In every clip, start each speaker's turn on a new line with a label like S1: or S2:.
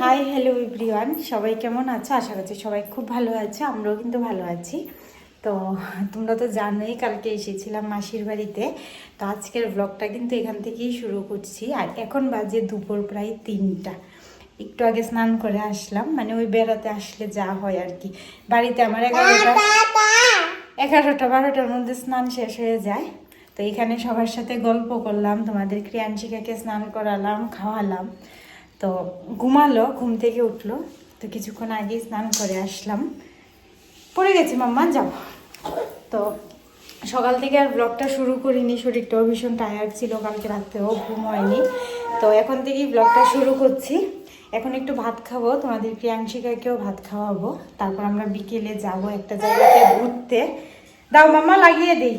S1: Hi hello everyone সবাই কেমন আছো? আশা করছি সবাই খুব ভালো আছে, আমরাও কিন্তু ভালো আছি। তো তোমরা তো জানোই, কালকে এসেছিলাম মাসির বাড়িতে। তো আজকের ব্লগটা কিন্তু এখান থেকেই শুরু করছি। আর এখন বাজে দুপুর প্রায় তিনটা। একটু আগে স্নান করে আসলাম মানে ওই বেড়াতে আসলে যা হয় আর কি। বাড়িতে আমার এগারোটা এগারোটা, বারোটার মধ্যে স্নান শেষ হয়ে যায়। তো এখানে সবার সাথে গল্প করলাম, তোমাদের ক্রিয়াংশিকাকে স্নান করালাম, খাওয়ালাম। তো ঘুমালো, ঘুম থেকে উঠল। তো কিছুক্ষণ আগে স্নান করে আসলাম। পড়ে গেছি, মাম্মা, যাও। তো সকাল থেকে আর ব্লগটা শুরু করিনি শরীরটাও ভীষণ টায়ার্ড ছিল, কালকে রাত্রেও ঘুম হয়নি। তো এখন থেকেই ব্লগটা শুরু করছি। এখন একটু ভাত খাব, তোমাদের প্রিয়াংশিকাকেও ভাত খাওয়াবো। তারপর আমরা বিকেলে যাব একটা জায়গাতে ঘুরতে। দাও, মাম্মা, লাগিয়ে দিই।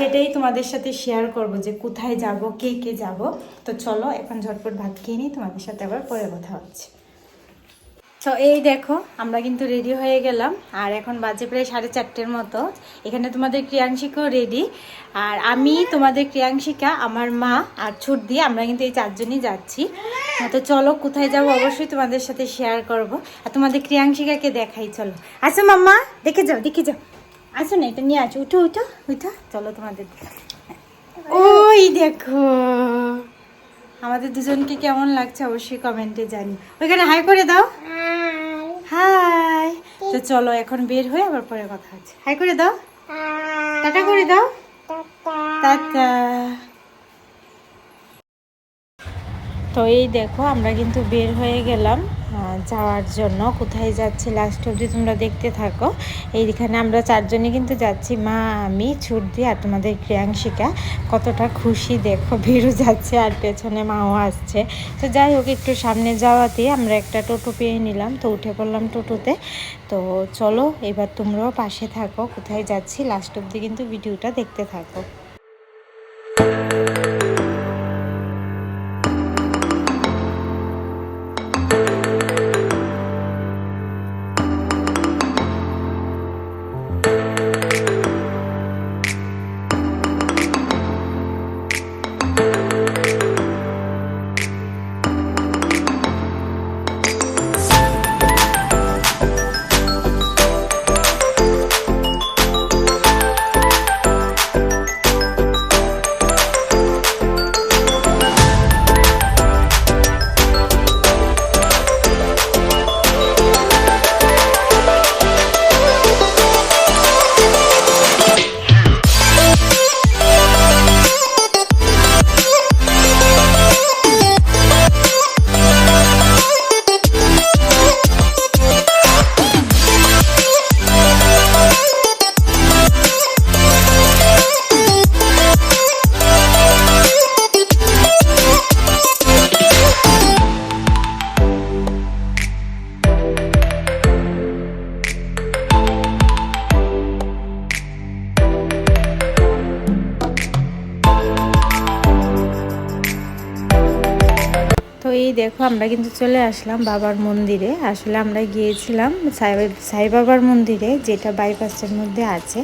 S1: সেটাই তোমাদের সাথে শেয়ার করব যে কোথায় যাব, কে কে যাব। তো চলো, এখন ঝটপট ভাত খেয়ে নিই, তোমাদের সাথে আবার পরে কথা হচ্ছে। তো এই দেখো, আমরা কিন্তু রেডি হয়ে গেলাম। আর এখন বাজে প্রায় সাড়ে চারটের মতো। এখানে তোমাদের ক্রিয়াংশিকাও রেডি আর আমি, তোমাদের ক্রিয়াংশিকা, আমার মা আর ছুট দিয়ে আমরা কিন্তু এই চারজনই যাচ্ছি। তো চলো, কোথায় যাব অবশ্যই তোমাদের সাথে শেয়ার করব। আর তোমাদের ক্রিয়াংশিকাকে দেখাই, চলো। আসো মাম্মা, দেখে যাও দেখে যাও। আসো না এটা নিয়ে আছো উঠো উঠো উঠো। চলো তোমাদের ওই দেখো। আমাদের দুজনকে কেমন লাগছে অবশ্যই কমেন্টে জানি ওইখানে হাই করে দাও। হাই তো চলো এখন বের হয়ে আবার পরে কথা আছে হাই করে দাও। টাটা করে দাও। টাটা। তো এই দেখো, আমরা কিন্তু বের হয়ে গেলাম যাওয়ার জন্য। কোথায় যাচ্ছি? লাস্ট অবধি তোমরা দেখতে থাকো। এইখানে আমরা চারজনে কিন্তু যাচ্ছি, মা, আমি, ছুটদি আর তোমাদের ক্রিয়াংশিকা কতটা খুশি দেখো বেরু যাচ্ছে আর পেছনে মাও আসছে। তো যাই হোক, একটু সামনে যাওয়াতে আমরা একটা টোটো পেয়ে নিলাম। তো উঠে পড়লাম টোটোতে। তো চলো, এবার তোমরাও পাশে থাকো। কোথায় যাচ্ছি? লাস্ট অবধি কিন্তু ভিডিওটা দেখতে থাকো। এই দেখো আমরা কিন্তু চলে আসলাম বাবার মন্দিরে। আসলে আমরা গিয়েছিলাম সাই বাবার মন্দিরে, যেটা বাইপাসের মধ্যে আছে।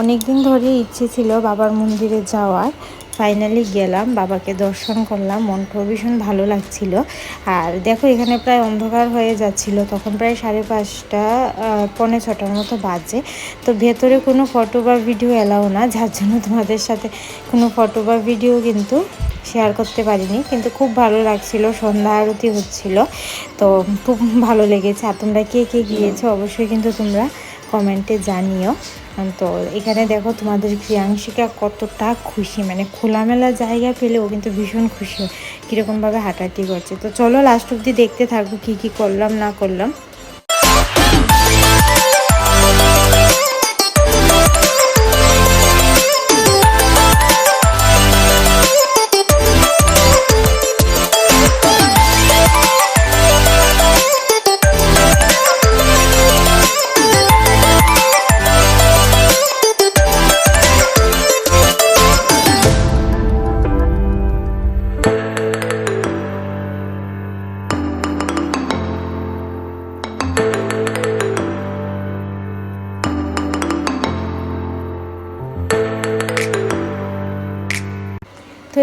S1: অনেক দিন ধরে ইচ্ছে ছিল বাবার মন্দিরে যাওয়ার। ফাইনালি গেলাম, বাবাকে দর্শন করলাম, মনটাও ভীষণ ভালো লাগছিল। আর দেখো এখানে প্রায় অন্ধকার হয়ে যাচ্ছিল, তখন প্রায় সাড়ে পাঁচটা পৌনে ছটার মতো বাজে। তো ভেতরে কোনো ফটো বা ভিডিও এলাও না, যার জন্য তোমাদের সাথে কোনো ফটো বা ভিডিও কিন্তু শেয়ার করতে পারিনি, কিন্তু খুব ভালো লাগছিল, সন্ধ্যা আরতি হচ্ছিল, তো খুব ভালো লেগেছে। আর তোমরা কে কে গিয়েছো অবশ্যই কিন্তু তোমরা কমেন্টে জানিও। তো এখানে দেখো তোমাদের ক্রিয়াংশিকা কতটা খুশি মানে খোলামেলা জায়গা পেলেও কিন্তু ভীষণ খুশি কীরকমভাবে হাঁটাহাঁটি করছে। তো চলো লাস্ট অবধি দেখতে থাকব কী কী করলাম, না করলাম।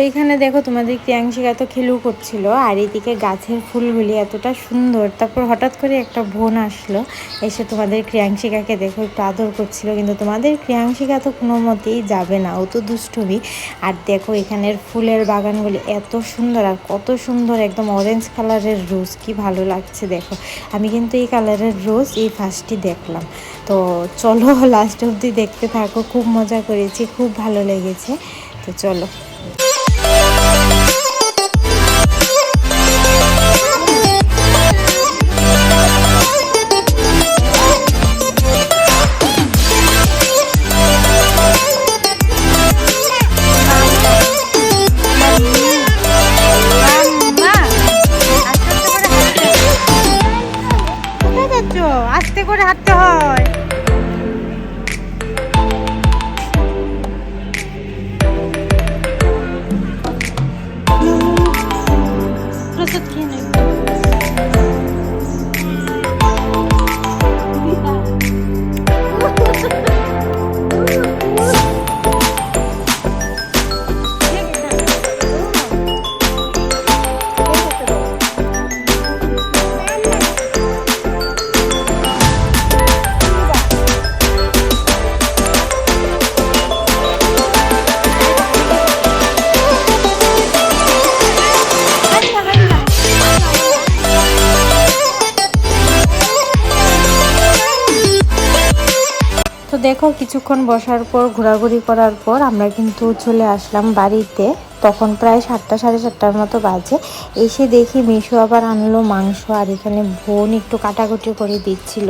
S1: এখানে দেখো তোমাদের ক্রিয়াংশিকা তো খেলু করছিল, আর এদিকে গাছের ফুলগুলি এতটা সুন্দর। তারপর হঠাৎ করে একটা বোন আসলো, এসে তোমাদের ক্রিয়াংশিকাকে দেখো একটু আদর করছিল, কিন্তু তোমাদের ক্রিয়াংশিকা তো কোনো মতেই যাবে না, ও তো দুষ্টুমি। আর দেখো এখানের ফুলের বাগানগুলি এত সুন্দর, আর কত সুন্দর একদম অরেঞ্জ কালারের রোজ কি ভালো লাগছে দেখো। আমি কিন্তু এই কালারের রোজ এই ফার্স্টটি দেখলাম। তো চলো লাস্ট অবধি দেখতে থাকো, খুব মজা করেছি, খুব ভালো লেগেছে। তো চলো। হয় তো দেখো, কিছুক্ষণ বসার পর, ঘোরাঘুরি করার পর আমরা কিন্তু চলে আসলাম বাড়িতে। তখন প্রায় সাতটা, সাড়ে সাতটার মতো বাজে। এসে দেখি মিশু আবার আনলো মাংস আর এখানে বোন একটু কাটাকুটি করে দিচ্ছিল।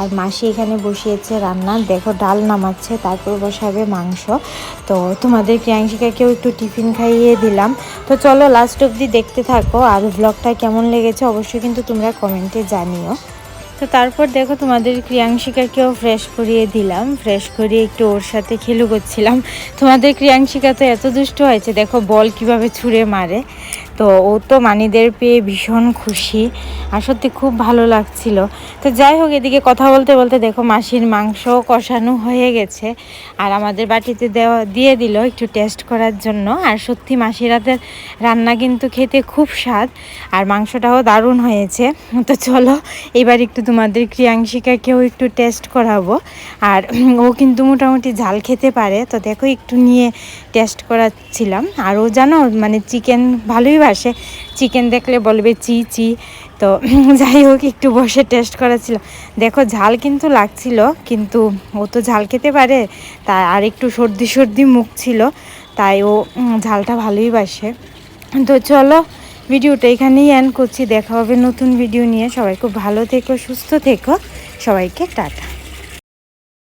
S1: আর মাসি এখানে বসিয়েছে রান্না। দেখো, ডাল নামাচ্ছে, তারপর বসাবে মাংস। তো তোমাদের ক্রিয়াংশিকাকেও একটু টিফিন খাইয়ে দিলাম। তো চলো লাস্ট অবধি দেখতে থাকো। আর ব্লগটা কেমন লেগেছে অবশ্যই কিন্তু তোমরা কমেন্টে জানিও। তো তারপর দেখো তোমাদের ক্রিয়াংশিকাকেও ফ্রেশ করিয়ে দিলাম। ফ্রেশ করিয়ে একটু ওর সাথে খেলু করছিলাম তোমাদের ক্রিয়াংশিকা তো এত দুষ্ট হয়েছে, দেখো বল কীভাবে ছুঁড়ে মারে। তো ও তো মানিদের পেয়ে ভীষণ খুশি আর সত্যি খুব ভালো লাগছিল। তো যাই হোক, এদিকে কথা বলতে বলতে দেখো মাসির মাংস কষানো হয়ে গেছে আর আমাদের বাটিতে দেওয়া, দিয়ে দিল একটু টেস্ট করার জন্য। আর সত্যি মাসির হাতের রান্না কিন্তু খেতে খুব স্বাদ আর মাংসটাও দারুণ হয়েছে। তো চলো, এবার একটু তোমাদের ক্রিয়াংশিকাকেও একটু টেস্ট করাবো। আর ও কিন্তু মোটামুটি ঝাল খেতে পারে। তো দেখো, একটু নিয়ে টেস্ট করাচ্ছিলাম। আর ও জানো মানে চিকেন ভালোই বাসে চিকেন দেখলে বলবে, চি চি। তো যাই হোক, একটু বসে টেস্ট করাচ্ছিলাম দেখো, ঝাল কিন্তু লাগছিল, কিন্তু ও তো ঝাল খেতে পারে, তাই আর একটু সর্দি সর্দি মুখ ছিল, তাই ও ঝালটা ভালোই বাসে। তো চলো, ভিডিওটা এখানেই এন্ড করছি। দেখা হবে নতুন ভিডিও নিয়ে। সবাই খুব ভালো থেকো, সুস্থ থেকো। সবাইকে টাটা।